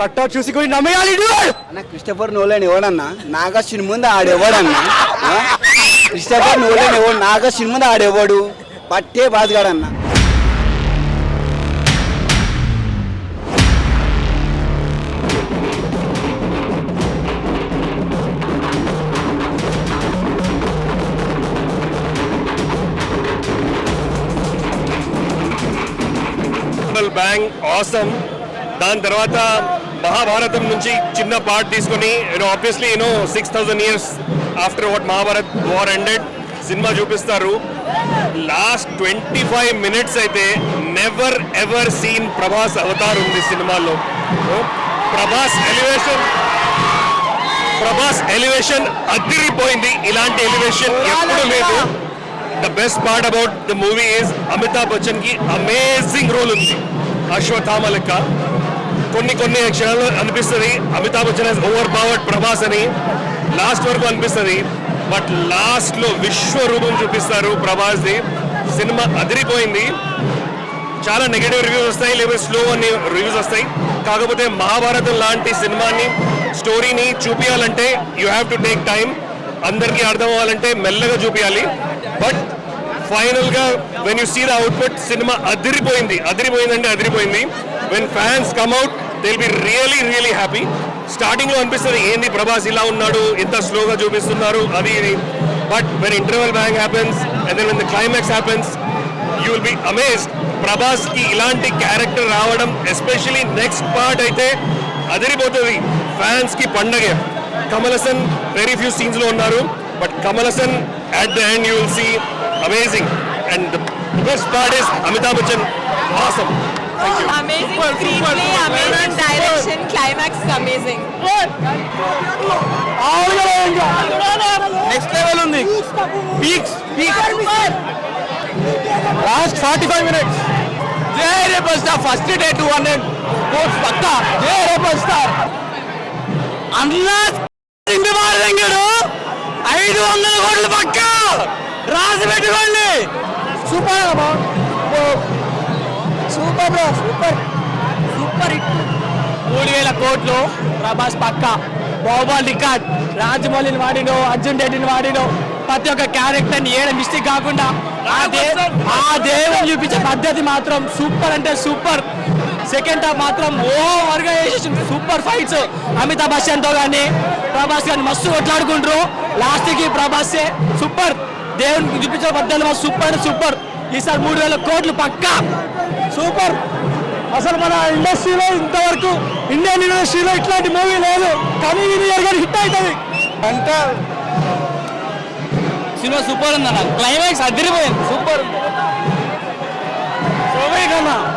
Cutout చూసి కూడా నమ్మేయాలి. అన్న క్రిస్టఫర్ నోలన్ ఎవడన్నా నాగశ్విని ముందు ఆడెవడన్నా? క్రిస్టఫర్ నోలన్ ఎవడు? నాగశ్విని ముందు ఆడెవడు. పట్టే బాజుగాడన్న బ్యాంగ్ ఆసమ్ దాని తర్వాత మహాభారతం నుంచి చిన్న పార్ట్ తీసుకొని you know obviously you know six thousand years after what Mahabharat war ended cinema చూపిస్తారు. లాస్ట్ ట్వంటీ ఫైవ్ మినిట్స్ అయితే నెవర్ ఎవర్ సీన్ ప్రభాస్ అవతార్ ఉంది సినిమాలో ప్రభాస్ ఎలివేషన్ ప్రభాస్ ఎలివేషన్ అదిరిపోయింది. ఇలాంటి ఎలివేషన్ ఎప్పుడు లేదు. The best part about the movie is Amitabh బచ్చన్కి amazing role ఉంది. అశ్వత్థామ లెక్క. కొన్ని కొన్ని క్షణాలు అనిపిస్తుంది. అమితాబ్ బచ్చన్ ఓవర్ పవర్డ్ ప్రభాస్ అని. లాస్ట్ వరకు అనిపిస్తుంది. బట్ లాస్ట్లో విశ్వరూపం చూపిస్తారు ప్రభాస్ది. సినిమా అదిరిపోయింది. చాలా నెగిటివ్ రివ్యూస్ వస్తాయి లేదా స్లో అని రివ్యూస్ వస్తాయి. కాకపోతే మహాభారతం లాంటి సినిమాని స్టోరీని చూపించాలంటే you have to take time అందరికీ అర్థం అవ్వాలంటే మెల్లగా చూపించాలి బట్ ఫైనల్గా when you see the output cinema అదిరిపోయింది. అదిరిపోయిందంటే అదిరిపోయింది. When fans come at they be really really happy స్టార్టింగ్లో అనిపిస్తుంది ఏంది ప్రభాస్ ఇలా ఉన్నాడు? ఎంత స్లోగా చూపిస్తున్నారు? అది ఇది. But when interval bang happens and then when the climax happens you will be amazed ప్రభాస్కి ఇలాంటి క్యారెక్టర్ రావడం ఎస్పెషలీ నెక్స్ట్ పార్ట్ అయితే అదిరిపోతుంది. ఫ్యాన్స్కి పండగే. కమల్ హసన్ వెరీ ఫ్యూ సీన్స్లో ఉన్నారు. But Kamal Haasan at the end you will see amazing and the best part is Amitabh Bachchan awesome Amazing screenplay, amazing direction, climax is amazing. Next level ఉంది. Peaks last forty five minutes జై rebel star first day two hundred crores పక్క. జై rebel star అన్నా ఇంటి మారంగాడు ఐదు వందల కోట్లు పక్క. రాసి పెట్టుకోండి. Super. Super bro super super hit మూడు వేల కోట్లు. ప్రభాస్ పక్క. బాహుబలి రికార్డ్. రాజమౌళిని వాడినో అర్జున్ రెడ్డిని వాడినో ప్రతి ఒక్క క్యారెక్టర్ని ఏడ మిస్టేక్ కాకుండా ఆ ఆ దేవుని చూపించే పద్ధతి మాత్రం సూపర్ అంటే సూపర్. సెకండ్ హాఫ్ మాత్రం ఓ వర్గా వేసేసింది సూపర్ ఫైట్స్. అమితాబ్ బచ్చన్తో కానీ ప్రభాస్ గారిని మస్తు కొట్లాడుకుంటారు లాస్ట్కి ప్రభాసే సూపర్. దేవునికి చూపించే పద్ధతి సూపర్ సూపర్. ఈసారి మూడు వేల కోట్లు పక్కా. సూపర్. అసలు మన ఇండస్ట్రీలో ఇంతవరకు ఇండియన్ ఇండస్ట్రీలో ఇట్లాంటి మూవీ లేదు. కానీ ఇది గారు హిట్ అవుతుంది. అంటే సినిమా సూపర్ ఉందన్న. క్లైమాక్స్ అదిరిపోయింది. సూపర్. కన్నా.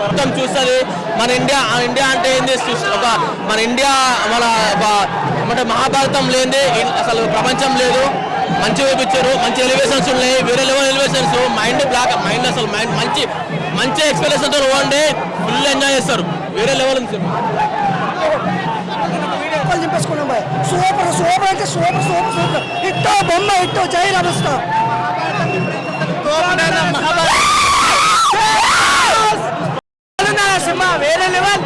మొత్తం చూస్తుంది మన ఇండియా ఆ ఇండియా అంటే ఏంది? చూస్- ఒక మన ఇండియా మన ఏమంటే మహాభారతం లేనిది అసలు ప్రపంచం లేదు. మంచి చూపించారు మంచి ఎలివేషన్స్ ఉన్నాయి. వేరే level elevations mind block mind అసలు మైండ్ మంచి మంచి ఎక్స్పీరియన్స్తో ఓన్డే ఫుల్ ఎంజాయ్ చేస్తారు. వేరే లెవెల్ ఉంది సినిమా. చింపేసుకున్నాం బాయ్. సూపర్ సూపర్ అంటే సూపర్ సూపర్ సూపర్. హిట్టో బొమ్మ హిట్టో జై రమస్తా సినిమా? వేరే లెవెల్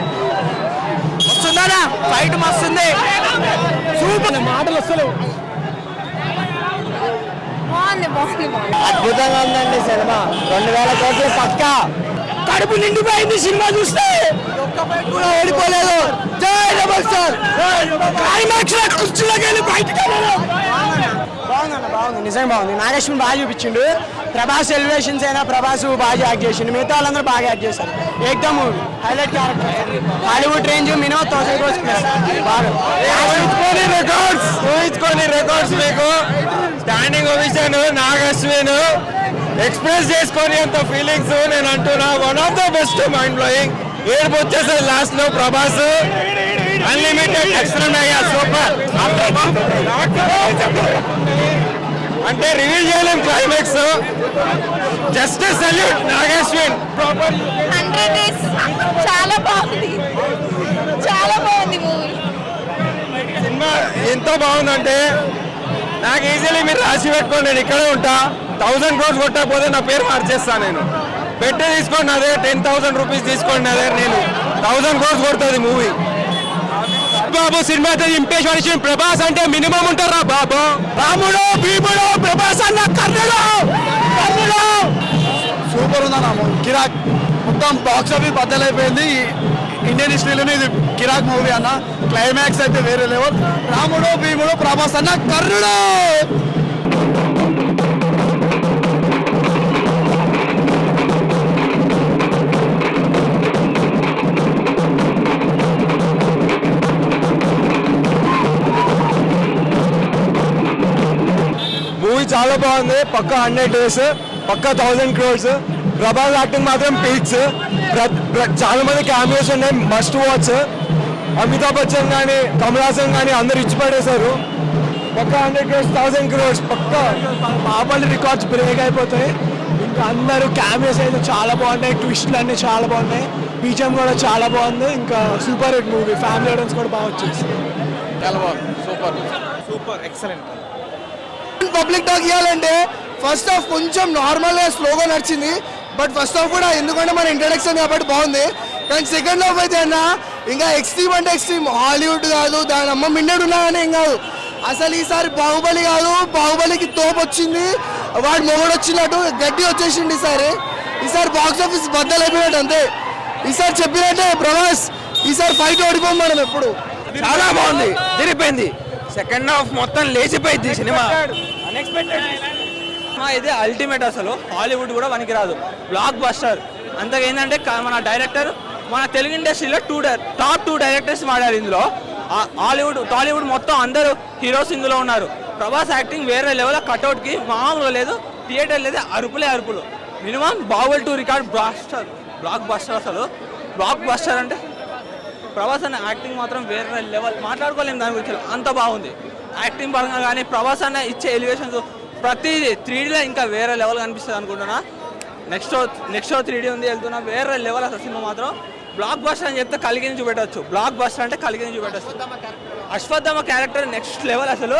వస్తుందా? ఫైట్ మస్తుంది. సూపర్. మాటలు వస్తలేవు. బాగుంది బాగుంది బాగుంది. అద్భుతంగా ఉందండి సినిమా. రెండు వేల కోట్ల పక్క. కడుపు నిండిపోయింది సినిమా చూస్తే. కూడా ఓడిపోలేదు జై డబల్ స్టార్ క్లైమాక్స్లో కుర్చీలోకి వెళ్ళి బయటకు బాగుందన్న బాగుంది. నిజంగా బాగుంది. నాగేశ్వరం బాగా చూపించిండు. ప్రభాస్ ఎలివేషన్స్ అయినా ప్రభాస్ బాగా యాక్ట్ చేసిండు. మిగతా వాళ్ళందరూ బాగా యాక్ట్ చేశారు. ఏకదమ్ movie. Highlight character. Hollywood range minimum thousand crores plus బాగా రికార్డ్స్ ఊహించుకొని రికార్డ్స్ మీకు. స్టాండింగ్ ఒవిషన్ నాగశ్విన్ ఎక్స్ప్రెస్ చేసుకొని అంత ఫీలింగ్స్ నేను అంటున్నా one of the best mind blowing ఏడుపు వచ్చేసరి లాస్ట్లో ప్రభాస్. అన్లిమిటెడ్ ఎక్స్ట్రా అయ్యా సూపర్ అంటే రివీల్ చేయలేం climax just salute Nag Ashwin proper hundred చాలా బాగుంది. చాలా బాగుంది మూవీ సినిమా ఎంత బాగుందంటే నాకు ఈజీలీ మీరు రాసి పెట్టుకోండి నేను ఇక్కడే ఉంటా. థౌసండ్ క్రోర్స్ కొట్టకపోతే నా పేరు మార్చేస్తా నేను. పెట్టే తీసుకోండి అదే టెన్ థౌసండ్ రూపీస్ తీసుకోండి అదే నేను. థౌసండ్ కోర్స్ కొడుతుంది మూవీ బాబు సినిమా అయితే ఇంపేష్ ప్రభాస్ అంటే మినిమం ఉంటారా బాబు? రాముడు భీముడు ప్రభాస్ అన్న కర్ణుడు! కర్ణుడు! సూపర్ ఉందన్న కిరాక్. మొత్తం బాక్స్ ఆఫీస్ బద్దలైపోయింది. ఇండియన్ హిస్టరీలోనే ఇది కిరాక్ మూవీ అన్న. క్లైమాక్స్ అయితే వేరే లెవెల్ రాముడు భీముడు ప్రభాస్ అన్న కర్ణుడు మూవీ చాలా బాగుంది. పక్క హండ్రెడ్ డేస్ పక్క థౌజండ్ క్రోర్స్ ప్రభాస్ యాక్టింగ్ మాత్రం పీక్స్ చాలా మంది క్యామియోస్ ఉన్నాయి మస్ట్ వాచ్ అమితాబ్ బచ్చన్ కానీ కమల్ హాసన్ కానీ అందరు ఇచ్చి పడేశారు. పక్క హండ్రెడ్ క్రోర్స్ థౌసండ్ క్రోర్స్ పక్క. మామూలు రికార్డ్స్ బ్రేక్ అయిపోతాయి ఇంకా అందరూ క్యామియోస్ అయితే చాలా బాగున్నాయి ట్విస్ట్లు అన్ని చాలా బాగున్నాయి. బీజం కూడా చాలా బాగుంది. ఇంకా super hit movie family audience కూడా బాగా వచ్చేసి పబ్లిక్ టాక్ ఇవ్వాలంటే ఫస్ట్ హాఫ్ కొంచెం నార్మల్గా స్లోగా నడిచింది. బట్ ఫస్ట్ హాఫ్ కూడా ఎందుకంటే మన ఇంట్రడక్షన్ కాబట్టి బాగుంది. కానీ సెకండ్ హాఫ్ అయితే అన్న ఇంకా ఎక్స్ట్రీమ్ అంటే ఎక్స్ట్రీమ్ హాలీవుడ్ కాదు దాని అమ్మ మిన్నడు ఉన్నాయని ఏం కాదు. అసలు ఈసారి బాహుబలి కాదు బాహుబలికి తోపు వచ్చింది. వాడు మొగడు వచ్చినట్టు గడ్డి వచ్చేసింది ఈసారి. ఈసారి బాక్స్ ఆఫీస్ బద్దలైపోయినట్టు అంతే. ఈసారి చెప్పినట్టే ప్రభాస్ ఈసారి ఫైట్ ఓడిపోం మనం ఎప్పుడు. చాలా బాగుంది. తిరిగిపోయింది. సెకండ్ హాఫ్ మొత్తం లేచిపోయింది సినిమా. సినిమా అయితే అల్టిమేట్ అసలు. హాలీవుడ్ కూడా పనికిరాదు. బ్లాక్ బస్టర్ అంతగా ఏంటంటే మన డైరెక్టర్ మన తెలుగు ఇండస్ట్రీలో టూ టాప్ టూ డైరెక్టర్స్ వాడారు ఇందులో. హాలీవుడ్ టాలీవుడ్ మొత్తం అందరూ హీరోస్ ఇందులో ఉన్నారు. ప్రభాస్ యాక్టింగ్ వేరే లెవెల్ కట్అవుట్కి మామూలుగా లేదు. థియేటర్ లేదు అరుపులే అరుపులు. మినిమం బావల్ two record blaster blockbuster అసలు. బ్లాక్ బస్టర్ అంటే ప్రభాస్ అన్న యాక్టింగ్ మాత్రం వేరే లెవెల్ మాట్లాడుకోలేము దాని గురించి. అంత బాగుంది. యాక్టింగ్ పరంగా కానీ ప్రభాస్ అన్న ఇచ్చే ఎలివేషన్స్ ప్రతిదీ త్రీడీలో ఇంకా వేరే లెవెల్ కనిపిస్తుంది అనుకుంటున్నా. నెక్స్ట్ నెక్స్ట్ త్రీ డీ ఉంది వెళ్తున్నా. వేరే లెవెల్ అసలు సినిమా మాత్రం. బ్లాక్ బస్టర్ అని చెప్తే కలిగిని చూపెట్టవచ్చు బ్లాక్ బస్టర్ అంటే కలిగిని చూపెట్టచ్చు. అశ్వత్థామ క్యారెక్టర్ నెక్స్ట్ లెవెల్ అసలు.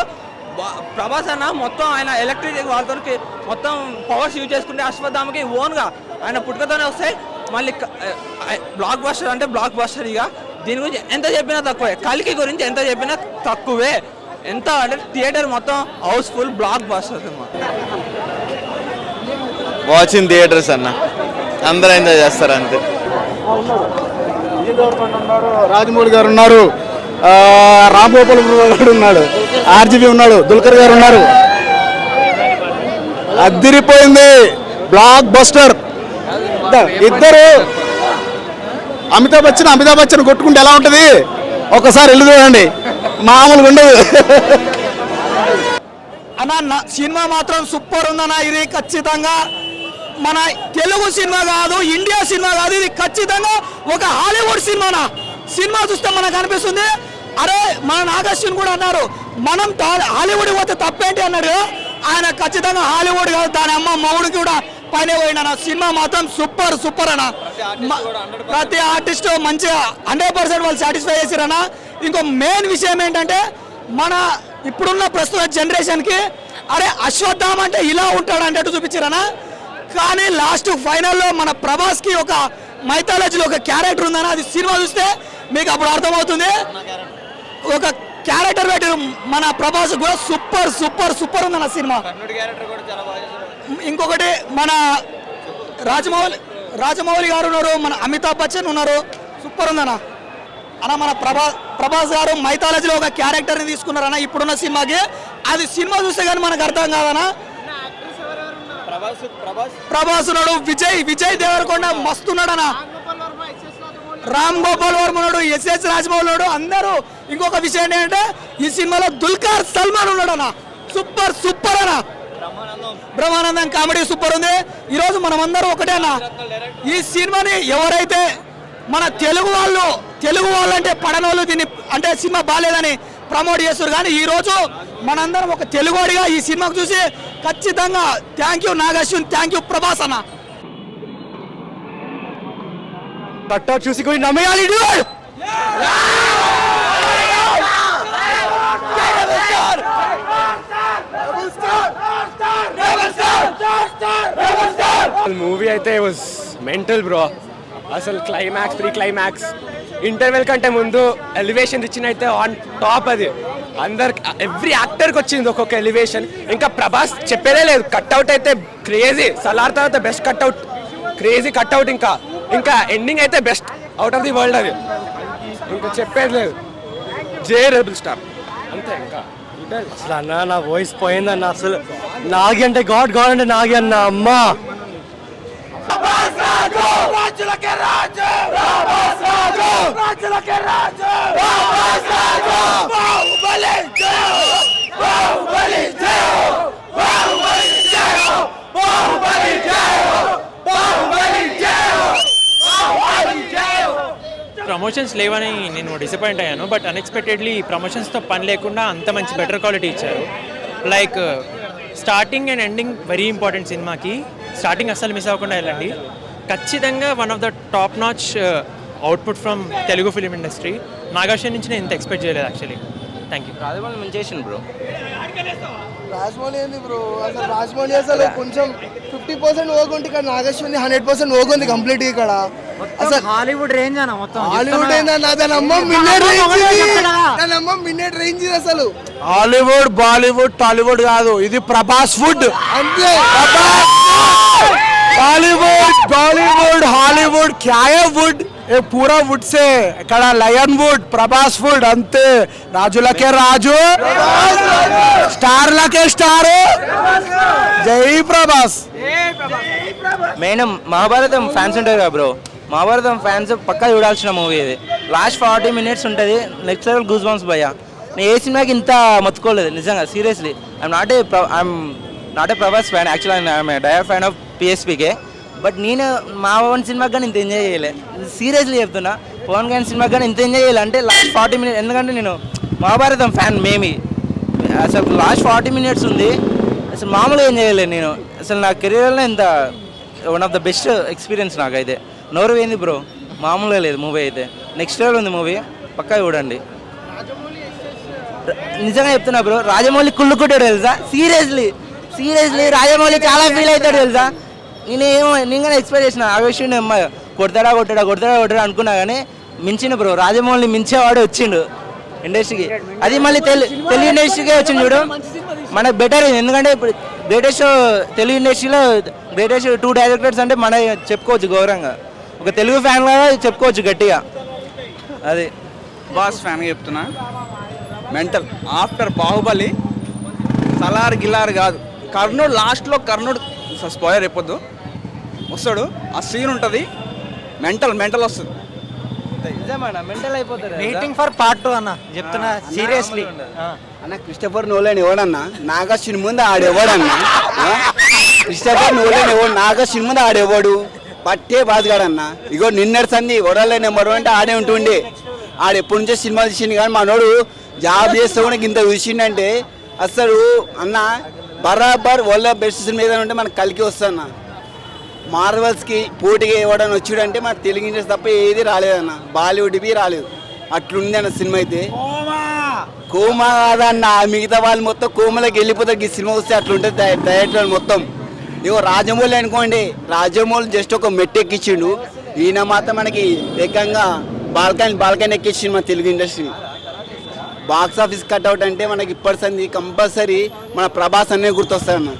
ప్రభాస్ అన్న మొత్తం ఆయన ఎలక్ట్రిక్ వాళ్ళతో మొత్తం పవర్స్ యూజ్ చేసుకుంటే అశ్వత్థామకి ఓన్గా ఆయన పుట్టుకతోనే వస్తాయి. మళ్ళీ బ్లాక్ బస్టర్ అంటే బ్లాక్ బస్టర్ ఇక. దీని గురించి ఎంత చెప్పినా తక్కువే. కలికి గురించి ఎంత చెప్పినా తక్కువే. ఎంత అంటే థియేటర్ మొత్తం housefull blockbuster cinema. Watching theatres అన్న. అందరూ ఎంజాయ్ చేస్తారు అంతే. రాజమౌళి గారు ఉన్నారు ఆ, రామ్ గోపాల్ గారు ఉన్నాడు ఆర్జీబీ ఉన్నాడు దుల్కర్ గారు ఉన్నారు. అద్దిరిపోయింది బ్లాక్ బస్టర్ ఇద్దరు అమితాబ్ బచ్చన్ అమితాబ్ బచ్చన్ కొట్టుకుంటే ఎలా ఉంటుంది? ఒకసారి వెళ్ళి చూడండి. మామూలుగా ఉండదు. అన్న నా- సినిమా మాత్రం సూపర్ ఉందన్న ఇది ఖచ్చితంగా మన తెలుగు సినిమా కాదు ఇండియా సినిమా కాదు ఇది ఖచ్చితంగా ఒక హాలీవుడ్ సినిమానా? సినిమా చూస్తే మనకు అనిపిస్తుంది. అరే మన నాగశ్విన్ కూడా అన్నారు మనం హాలీవుడ్ పోతే తప్పేంటి? అన్నాడు. ఆయన ఖచ్చితంగా హాలీవుడ్ కాదు దాని అమ్మ మౌడికి కూడా పైన పోయిన సినిమా మాత్రం సూపర్ సూపర్ అన్న. మ- ప్రతి ఆర్టిస్ట్ మంచిగా హండ్రెడ్ పర్సెంట్ వాళ్ళు సాటిస్ఫై చేసిరన్న. ఇంకో మెయిన్ విషయం ఏంటంటే మన ఇప్పుడున్న ప్రస్తుత జనరేషన్కి అరే అశ్వత్థామ అంటే ఇలా ఉంటాడు అంటే చూపించారనా కానీ లాస్ట్ ఫైనల్లో మన ప్రభాస్కి ఒక మైథాలజీలో ఒక క్యారెక్టర్ ఉందని అది సినిమా చూస్తే మీకు అప్పుడు అర్థమవుతుంది. ఒక క్యారెక్టర్ పెట్టి మన ప్రభాస్ కూడా సూపర్ సూపర్ సూపర్ ఉందన్న సినిమా. ఇంకొకటి మన రాజమౌళి రాజమౌళి గారు ఉన్నారు మన అమితాబ్ బచ్చన్ ఉన్నారు. సూపర్ ఉందన్న. అన్న మన ప్రభా ప్రభాస్ గారు మైథాలజీలో ఒక క్యారెక్టర్ని తీసుకున్నారన్న ఇప్పుడున్న సినిమాకి. అది సినిమా చూస్తే కానీ మనకు అర్థం కాదన్న. ప్రభాస్ ఉన్నాడు విజయ్ విజయ్ దేవరకొండ మస్తున్నాడన్న. రామ్ గోపాల్ వర్మ ఉన్నాడు ఎస్ఎస్ రాజమౌళి ఉన్నాడు అందరూ. ఇంకొక విషయం ఏంటంటే ఈ సినిమాలో దుల్కర్ సల్మాన్ ఉన్నాడు అన్న సూపర్ సూపర్ అన్న. బ్రహ్మానందం. కామెడీ సూపర్ ఉంది. ఈరోజు మనం అందరూ ఒకటే అన్న ఈ సినిమాని ఎవరైతే మన తెలుగు వాళ్ళు తెలుగు వాళ్ళు అంటే పడనోళ్ళు దీన్ని అంటే సినిమా బాగాలేదని ప్రమోట్ చేస్తారు కానీ ఈ రోజు మనందరం ఒక తెలుగువాడిగా ఈ సినిమాకు చూసి ఖచ్చితంగా thank you Nag Ashwin thank you Prabhas అన్న. చూసి కూడా నమ్మేయాలి. మూవీ అయితే వాజ్ మెంటల్ బ్రో అసలు క్లైమాక్స్ ప్రీ క్లైమాక్స్ ఇంటర్వెల్ కంటే ముందు ఎలివేషన్ ఇచ్చినైతే ఆన్ టాప్ అది. అందరికి ఎవ్రీ యాక్టర్కి వచ్చింది ఒక్కొక్క ఎలివేషన్ ఇంకా ప్రభాస్ చెప్పేదే లేదు. కట్అవుట్ అయితే క్రేజీ సలార్ తర్వాత బెస్ట్ కట్అవుట్ క్రేజీ కట్అవుట్ ఇంకా. ఇంకా ఎండింగ్ అయితే best out of the world అది. ఇంకా చెప్పేది లేదు. జే రెబుల్ స్టార్ అంతే ఇంకా. అసలు అన్న నా వాయిస్ పోయిందన్న. అసలు నాగి అంటే గాడ్ గాడ్ అంటే నాగి అన్న. అమ్మా! ప్రమోషన్స్ లేవని నేను డిసప్పాయింట్ అయ్యాను బట్ అన్ఎక్స్పెక్టెడ్లీ ప్రమోషన్స్తో పని లేకుండా అంత మంచి బెటర్ క్వాలిటీ ఇచ్చారు. Like starting and ending very important సినిమాకి స్టార్టింగ్ అస్సలు మిస్ అవ్వకుండా వెళ్ళండి. ఖచ్చితంగా one of the top notch output from Telugu film industry Nagarjuna నుంచి నేను ఇంత ఎక్స్పెక్ట్ చేయలేదు యాక్చువల్లీ థ్యాంక్ యూ రాజమౌళి మంచి బ్రో రాజమౌళి ఏంది బ్రో అసలు రాజమౌళి అసలు కొంచెం ఫిఫ్టీ పర్సెంట్ ఓగుంది ఇక్కడ నాగేశ్వరి హండ్రెడ్ పర్సెంట్ ఓగుంది కంప్లీట్ ఇక్కడ. అసలు హాలీవుడ్ రేంజ్ అన్న మొత్తం హాలీవుడ్ ఏందన్నా దాని అమ్మ మిన్నెట్ రేంజ్ ఇది. దాని అమ్మ మిన్నెట్ రేంజ్ ఇది అసలు. హాలీవుడ్ బాలీవుడ్ టాలీవుడ్ కాదు. ఇది ప్రభాస్ ఫుడ్ అంతే. बॉलीवुड बॉलीवुड हॉलीवुड क्या है वुड ये पूरा वुड से ఇక్కడ లయన్ వుడ్ ప్రభాస్ వుడ్ అంతే రాజులకే రాజు స్టార్లకే స్టార్ జై ప్రభాస్ మెయిన్ మహాభారతం ఫ్యాన్స్ ఉంటారు కదా బ్రో మహాభారతం ఫ్యాన్స్ పక్కా చూడాల్సిన మూవీ ఇది లాస్ట్ ఫార్టీ మినిట్స్ ఉంటుంది నెక్స్ట్ లెవెల్ గూస్ బంప్స్ భయ్యా నేను ఏ సినిమాకి ఇంత మొత్తుకోలేదు నిజంగా seriously I'm not a I'm not a Prabhas fan actual I'm dire fan of PSPK but నేను మా పవన్ సినిమాకి కానీ ఇంత ఎంజాయ్ చేయలే. సీరియస్లీ చెప్తున్నా పవన్ కళ్యాణ్ సినిమాకి కానీ ఇంత ఎంజాయ్ చేయాలి. అంటే లాస్ట్ ఫార్టీ మినిట్స్ ఎందుకంటే నేను మహాభారతం ఫ్యాన్ మేమి. అసలు లాస్ట్ ఫార్టీ మినిట్స్ ఉంది. అసలు మామూలుగా ఏం చేయలేదు నేను. అసలు నా కెరీర్లో ఇంత one of the best experience నాకైతే. నోరు ఏంది బ్రో మామూలుగా లేదు మూవీ అయితే. నెక్స్ట్ లెవెల్ ఉంది మూవీ పక్కా చూడండి. నిజంగా చెప్తున్నా బ్రో రాజమౌళి కుళ్ళు కొట్టాడు తెలుసా? సీరియస్లీ సీరియస్లీ రాజమౌళి చాలా ఫీల్ అవుతాడు తెలుసా? నేనేమో నేను కానీ ఎక్స్పెక్ట్ చేసిన ఆ విషయం కొడతాడా కొట్టాడా కొడతాడా కొట్టాడా అనుకున్నా కానీ మించిన బ్రో రాజమౌళి మించేవాడు వచ్చిండు ఇండస్ట్రీకి. అది మళ్ళీ తెలు తెలుగు ఇండస్ట్రీకే వచ్చింది చూడు. మనకు బెటర్ ఎందుకంటే ఇప్పుడు గ్రేటెస్ట్ తెలుగు ఇండస్ట్రీలో గ్రేటెస్ట్ టూ డైరెక్టర్స్ అంటే మన చెప్పుకోవచ్చు గౌరవంగా. ఒక తెలుగు ఫ్యాన్ లాగా చెప్పుకోవచ్చు గట్టిగా. అది. బాస్ ఫ్యాన్ చెప్తున్నా. మెంటల్ ఆఫ్టర్ బాహుబలి సలార్ గిలార్ కాదు. కర్ణుడు లాస్ట్లో కర్ణుడు స్పాయర్ అయిపోద్దు. వస్తాడు. ఆ సీన్ ఉంటుంది. మెంటల్ మెంటల్ వస్తుంది. Mental waiting for part two అన్న. చెప్తున్నా సీరియస్లీ అన్న క్రిస్టఫర్ నోలేని ఎవడన్నా? నాగా సినిమా ముందు ఆడెవడన్నా? క్రిస్టఫర్ నోలేని ఎవడు? నాగా సినిమా ముందు ఆడెవడు? పట్టే బాధగాడన్న. ఇగో నిన్నటి సంది వడలే నెంబర్ అంటే ఆడే ఉంటుండే. ఆడు ఎప్పటి నుంచో సినిమా తీసిండు కానీ మనోడు జాబ్ చేస్తే కూడా ఇంత చూసిండంటే అసలు అన్న బరాబర్ వాళ్ళ బెస్ట్ సినిమా ఏదైనా ఉంటే మనకు కలికి వస్తాన్న మార్వల్స్కి పోటీగా ఇవ్వడానికి వచ్చాడంటే మన తెలుగు ఇండస్ట్రీ తప్ప ఏది రాలేదన్న. బాలీవుడ్వి రాలేదు. అట్లుంది అన్న సినిమా అయితే. కోమా! కాదన్న. మిగతా వాళ్ళు మొత్తం కోమలోకి వెళ్ళిపోతారు ఈ సినిమా వస్తే అట్లుంటుంది డైరెక్టర్ మొత్తం. ఇగో రాజమౌళి అనుకోండి. రాజమౌళి జస్ట్ ఒక మెట్టు ఎక్కించిండు ఈయన మాత్రం మనకి ఏకంగా బాల్కన్ బాల్కన్ ఎక్కించిండు మన Telugu industry. Box office cutout అంటే మనకి ఇప్పటి సంది కంపల్సరీ మన ప్రభాస్ అనే గుర్తొస్తాయన్న